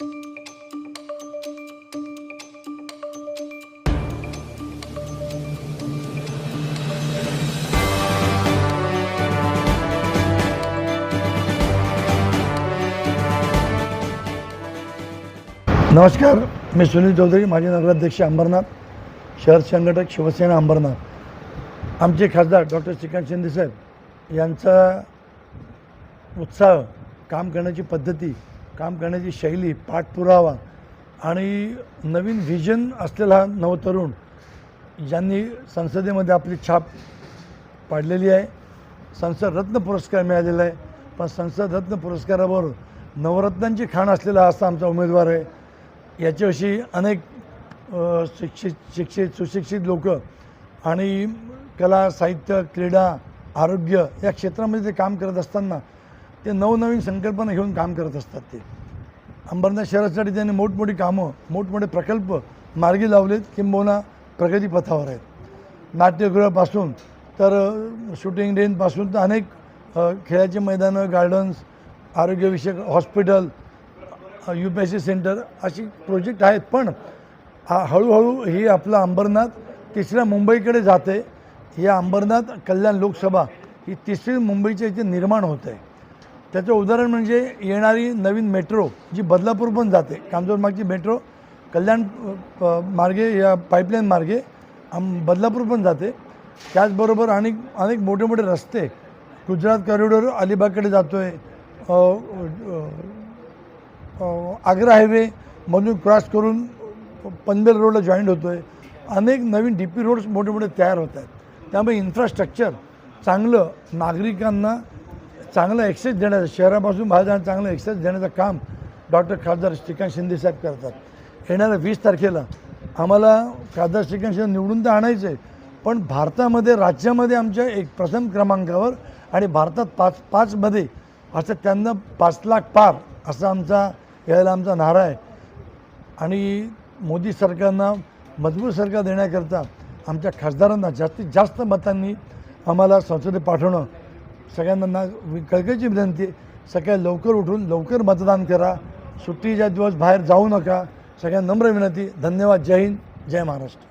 नमस्कार मी सुनील चौधरी माजी नगराध्यक्ष अंबरनाथ शहर संघटक शिवसेना अंबरनाथ. आमचे खासदार डॉक्टर श्रीकांत शिंदे साहेब यांचा उत्साह काम करण्याची पद्धती काम करण्याची शैली पाठपुरावा आणि नवीन व्हिजन असलेला हा नवतरुण ज्यांनी संसदेमध्ये आपली छाप पाडलेली आहे. संसद रत्न पुरस्कार मिळालेला आहे. पण संसद रत्न पुरस्काराबरोबर नवरत्नांची खाण असलेला असा आमचा उमेदवार आहे. याच्याविषयी अनेक शिक्षित शिक्षित सुशिक्षित लोक आणि कला साहित्य क्रीडा आरोग्य या क्षेत्रामध्ये ते काम करत असताना ते नवनवीन संकल्पना घेऊन काम करत असतात ते. अंबरनाथ शहरासाठी त्यांनी मोठमोठी कामं मोठमोठे प्रकल्प मार्गी लावलेत किंबहुना प्रगतीपथावर आहेत. नाट्यगृहापासून तर शूटिंग रेंजपासून तर अनेक खेळाचे मैदानं गार्डन्स आरोग्यविषयक hospital U P S C center अशी प्रोजेक्ट आहेत. पण हळूहळू ही आपलं अंबरनाथ तिसऱ्या मुंबईकडे जाते या अंबरनाथ कल्याण लोकसभा ही तिसरी मुंबईच्या इथे निर्माण होत आहे त्याचं उदाहरण म्हणजे येणारी नवीन मेट्रो जी बदलापूर पण जाते कामजोरमागची मेट्रो कल्याण मार्गे या पाईपलाईन मार्गे आम बदलापूर पण जाते. त्याचबरोबर अनेक अनेक मोठे मोठे रस्ते गुजरात कॉरिडॉर अलिबागकडे जातो आहे आग्रा हायवे मधून क्रॉस करून पनवेल रोडला जॉईंट होतो आहे अनेक नवीन डी पी रोड्स मोठे मोठे तयार होत आहेत. त्यामुळे इन्फ्रास्ट्रक्चर चांगलं नागरिकांना चांगलं एक्सेस देण्याचं शहरापासून बाहेर चांगलं एक्सेस देण्याचं काम डॉक्टर खासदार श्रीकांत शिंदेसाहेब करतात. येणाऱ्या वीस तारखेला आम्हाला खासदार श्रीकांत शिंदे निवडून तर आणायचं आहे पण भारतामध्ये राज्यामध्ये आमच्या एक प्रथम क्रमांकावर आणि भारतात पाच पाचमध्ये असं त्यांना पाच लाख पार असा आमचा यायला आमचा नारा आहे. आणि मोदी सरकारना मजबूत सरकार देण्याकरता आमच्या खासदारांना जास्तीत जास्त मतांनी आम्हाला संसदेत पाठवणं सगळ्यांना ना कळकळीची विनंती आहे. सकाळी लवकर उठून लवकर मतदान करा. सुट्टीच्या दिवस बाहेर जाऊ नका. सगळ्यांना नम्र विनंती. धन्यवाद. जय हिंद. जय महाराष्ट्र.